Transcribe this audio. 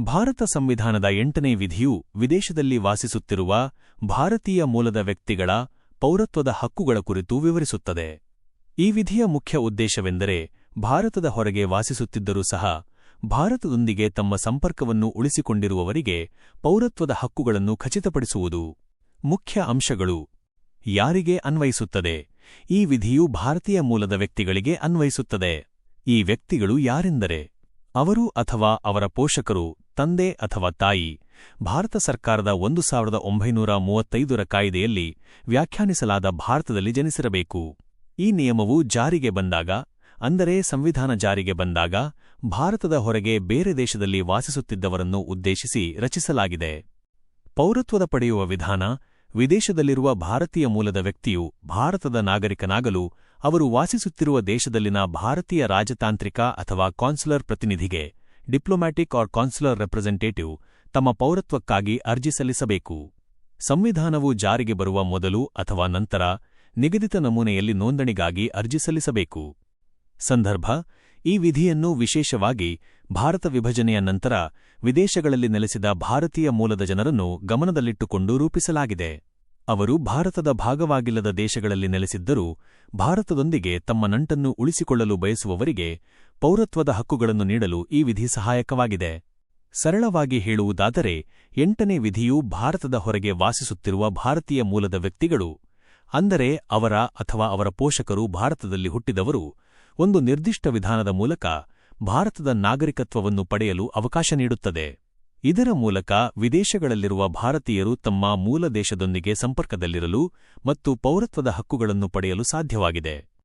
ಭಾರತ ಸಂವಿಧಾನದ ಎಂಟನೇ ವಿಧಿಯು ವಿದೇಶದಲ್ಲಿ ವಾಸಿಸುತ್ತಿರುವ ಭಾರತೀಯ ಮೂಲದ ವ್ಯಕ್ತಿಗಳ ಪೌರತ್ವದ ಹಕ್ಕುಗಳ ಕುರಿತು ವಿವರಿಸುತ್ತದೆ. ಈ ವಿಧಿಯ ಮುಖ್ಯ ಉದ್ದೇಶವೆಂದರೆ ಭಾರತದ ಹೊರಗೆ ವಾಸಿಸುತ್ತಿದ್ದರೂ ಸಹ ಭಾರತದೊಂದಿಗೆ ತಮ್ಮ ಸಂಪರ್ಕವನ್ನು ಉಳಿಸಿಕೊಂಡಿರುವವರಿಗೆ ಪೌರತ್ವದ ಹಕ್ಕುಗಳನ್ನು ಖಚಿತಪಡಿಸುವುದು ಮುಖ್ಯ ಅಂಶಗಳು. ಯಾರಿಗೆ ಅನ್ವಯಿಸುತ್ತದೆ? ಈ ವಿಧಿಯು ಭಾರತೀಯ ಮೂಲದ ವ್ಯಕ್ತಿಗಳಿಗೆ ಅನ್ವಯಿಸುತ್ತದೆ. ಈ ವ್ಯಕ್ತಿಗಳು ಯಾರೆಂದರೆ? ಅವರು ಅಥವಾ ಅವರ ಪೋಷಕರು? ತಂದೆ ಅಥವಾ ತಾಯಿ, ಭಾರತ ಸರ್ಕಾರದ ಒಂದು ಸಾವಿರದ ಒಂಬೈನೂರ ಮೂವತ್ತೈದರ ಕಾಯ್ದೆಯಲ್ಲಿ ವ್ಯಾಖ್ಯಾನಿಸಲಾದ ಭಾರತದಲ್ಲಿ ಜನಿಸಿರಬೇಕು. ಈ ನಿಯಮವು ಜಾರಿಗೆ ಬಂದಾಗ, ಅಂದರೆ ಸಂವಿಧಾನ ಜಾರಿಗೆ ಬಂದಾಗ, ಭಾರತದ ಹೊರಗೆ ಬೇರೆ ದೇಶದಲ್ಲಿ ವಾಸಿಸುತ್ತಿದ್ದವರನ್ನು ಉದ್ದೇಶಿಸಿ ರಚಿಸಲಾಗಿದೆ. ಪೌರತ್ವದ ಪಡೆಯುವ ವಿಧಾನ, ವಿದೇಶದಲ್ಲಿರುವ ಭಾರತೀಯ ಮೂಲದ ವ್ಯಕ್ತಿಯು ಭಾರತದ ನಾಗರಿಕನಾಗಲು ಅವರು ವಾಸಿಸುತ್ತಿರುವ ದೇಶದಲ್ಲಿನ ಭಾರತೀಯ ರಾಜತಾಂತ್ರಿಕ ಅಥವಾ ಕಾನ್ಸುಲರ್ ಪ್ರತಿನಿಧಿಗೆ ಡಿಪ್ಲೊಮ್ಯಾಟಿಕ್ ಆರ್ ಕಾನ್ಸುಲರ್ ರೆಪ್ರೆಸೆಂಟೇಟಿವ್ ತಮ್ಮ ಪೌರತ್ವಕ್ಕಾಗಿ ಅರ್ಜಿ ಸಲ್ಲಿಸಬೇಕು. ಸಂವಿಧಾನವು ಜಾರಿಗೆ ಬರುವ ಮೊದಲು ಅಥವಾ ನಂತರ ನಿಗದಿತ ನಮೂನೆಯಲ್ಲಿ ನೋಂದಣಿಗಾಗಿ ಅರ್ಜಿ ಸಲ್ಲಿಸಬೇಕು. ಸಂದರ್ಭ, ಈ ವಿಧಿಯನ್ನು ವಿಶೇಷವಾಗಿ ಭಾರತ ವಿಭಜನೆಯ ನಂತರ ವಿದೇಶಗಳಲ್ಲಿ ನೆಲೆಸಿದ ಭಾರತೀಯ ಮೂಲದ ಜನರನ್ನು ಗಮನದಲ್ಲಿಟ್ಟುಕೊಂಡು ರೂಪಿಸಲಾಗಿದೆ. ಅವರು ಭಾರತದ ಭಾಗವಾಗಿಲ್ಲದ ದೇಶಗಳಲ್ಲಿ ನೆಲೆಸಿದ್ದರೂ ಭಾರತದೊಂದಿಗೆ ತಮ್ಮ ನಂಟನ್ನು ಉಳಿಸಿಕೊಳ್ಳಲು ಬಯಸುವವರಿಗೆ ಪೌರತ್ವದ ಹಕ್ಕುಗಳನ್ನು ನೀಡಲು ಈ ವಿಧಿ ಸಹಾಯಕವಾಗಿದೆ. ಸರಳವಾಗಿ ಹೇಳುವುದಾದರೆ, ಎಂಟನೇ ವಿಧಿಯು ಭಾರತದ ಹೊರಗೆ ವಾಸಿಸುತ್ತಿರುವ ಭಾರತೀಯ ಮೂಲದ ವ್ಯಕ್ತಿಗಳು, ಅಂದರೆ ಅವರ ಅಥವಾ ಅವರ ಪೋಷಕರು ಭಾರತದಲ್ಲಿ ಹುಟ್ಟಿದವರು, ಒಂದು ನಿರ್ದಿಷ್ಟ ವಿಧಾನದ ಮೂಲಕ ಭಾರತದ ನಾಗರಿಕತ್ವವನ್ನು ಪಡೆಯಲು ಅವಕಾಶ ನೀಡುತ್ತದೆ. ಇದರ ಮೂಲಕ ವಿದೇಶಗಳಲ್ಲಿರುವ ಭಾರತೀಯರು ತಮ್ಮ ಮೂಲ ದೇಶದೊಂದಿಗೆ ಸಂಪರ್ಕದಲ್ಲಿರಲು ಮತ್ತು ಪೌರತ್ವದ ಹಕ್ಕುಗಳನ್ನು ಪಡೆಯಲು ಸಾಧ್ಯವಾಗಿದೆ.